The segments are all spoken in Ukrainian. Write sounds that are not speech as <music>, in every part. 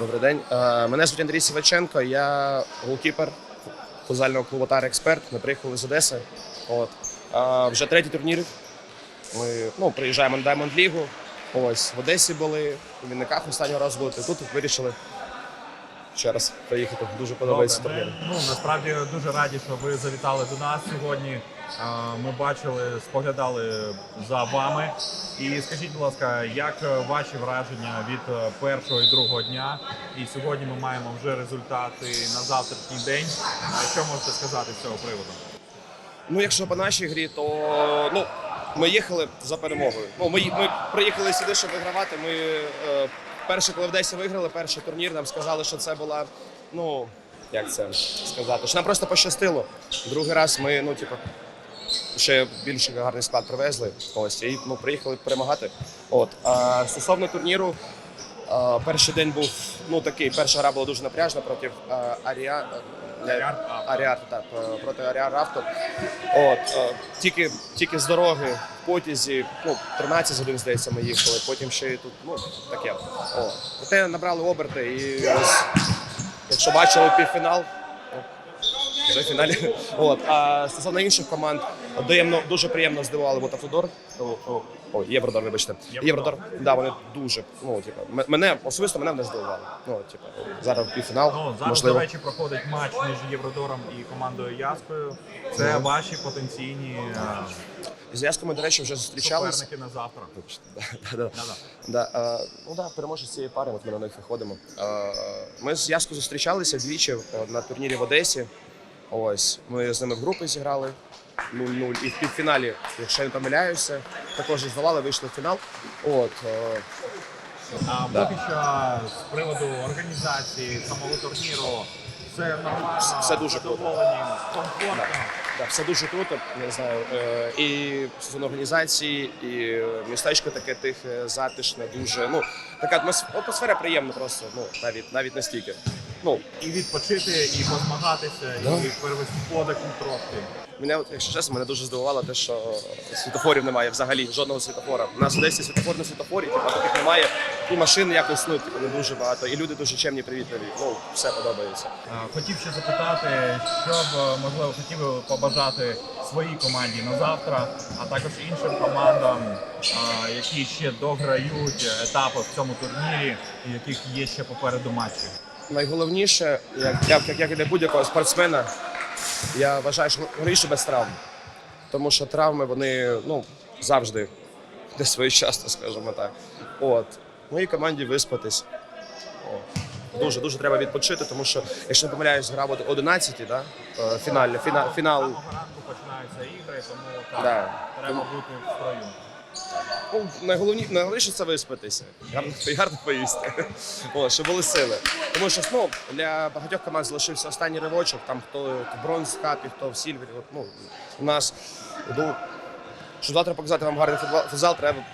Добрий день. Е, Мене звуть Андрій Сіваченко, я голкіпер футзального клубу Тар Експерт. Ми приїхали з Одеси. От. Е, Вже третій турнір. Ми ну, приїжджаємо на Diamond Лігу. Ось в Одесі були, у Вінниках останнього разу були. Тут вирішили ще раз приїхати. Дуже подобається турнір. ну насправді дуже раді, що ви завітали до нас сьогодні. Ми бачили, споглядали за вами. І скажіть, будь ласка, як ваші враження від першого і другого дня? І сьогодні ми маємо вже результати на завтрашній день. Що можете сказати з цього приводу? Ну, якщо по нашій грі, то ну, ми їхали за перемогою. Ну, ми, ми приїхали сюди, щоб вигравати. Ми е, перше, коли в Десі виграли, перший турнір, нам сказали, що це була, ну, як це сказати, що нам просто пощастило. Другий раз ми, ну, типу, ще більш гарний склад привезли. Ось, і ну, приїхали перемагати. От. А стосовно турніру, перший день був ну, такий, перша гра була дуже напряжна проти е, Аріа. Аріар Авто. Аріар, так, е, проти Аріар Авто. От, е, тільки, тільки з дороги в потязі, ну, 13 годин, здається, ми їхали, потім ще й тут, ну, таке. О. Проте набрали оберти і ось, якщо бачили півфінал, вже в фіналі. От. А стосовно інших команд, приємно, дуже приємно здивували Ботафудор. О, Євродор, вибачте. Євродор. Да, вони дуже, ну, типу, мене, особисто мене не здивували. Ну, типу, зараз півфінал, Ну зараз, можливо. до речі, проходить матч між Євродором і командою Яскою. Це ваші потенційні е, З Яском ми, до речі, вже зустрічалися. суперники на завтра. <laughs> Да, да, да. Да, е, ну да, переможець цієї пари, от ми на них виходимо. Е, ми з Яско зустрічалися двічі на турнірі в Одесі. Ось ми з ними в групі зіграли 0-0. І в півфіналі, якщо я не помиляюся, також здавали, вийшли в фінал. От е, А Да. поки що з приводу організації самого турніру все нормально, Все дуже круто. комфортно. да, все дуже круто. Не знаю. Е, і стосовно організації, і містечко таке тихе, затишне, дуже. Ну така атмос- атмосфера приємна, просто ну навіть навіть настільки. Ну І відпочити, і позмагатися, Да. і перевести подиху трохи. Мене, от, якщо чесно, мене дуже здивувало те, що світофорів немає взагалі, жодного світофора. У нас в Одесі світофор на світофорі, типу, таких немає. І машин якось ну, типу, не дуже багато. І люди дуже чемні, привітливі. Ну, все подобається. Хотів ще запитати, що б можливо хотів побажати своїй команді на завтра, а також іншим командам, які ще дограють етапи в цьому турнірі, яких є ще попереду матчі. Найголовніше, як, як, як, як і для будь-якого спортсмена, я вважаю, що горіше без травм. Тому що травми вони ну, завжди не своєчасно, скажімо так. От. Моїй команді виспатись. О. Дуже дуже треба відпочити, тому що, якщо не помиляюсь, гра буде 11, да? е, фінальна, фіна, фінал. Ранку починаються ігри, тому так, Да. треба бути в строю. Ну, найголовні, це виспатися, гарно, гарно поїсти, О, щоб були сили. Тому що ну, для багатьох команд залишився останній ривочок, там хто в бронз капі, хто в сільвері. От, ну, у нас, ну, щоб завтра показати вам гарний футбол, футзал, треба,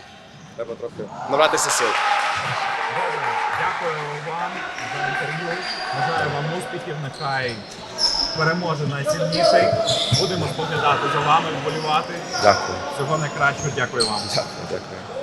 треба трохи набратися сил. Дякую вам за інтерв'ю. Бажаю вам успіхів. Нехай переможе найсильніший. Будемо споглядати за вами, вболівати. Дякую. Всього найкращого. Дякую вам. Дякую, дякую.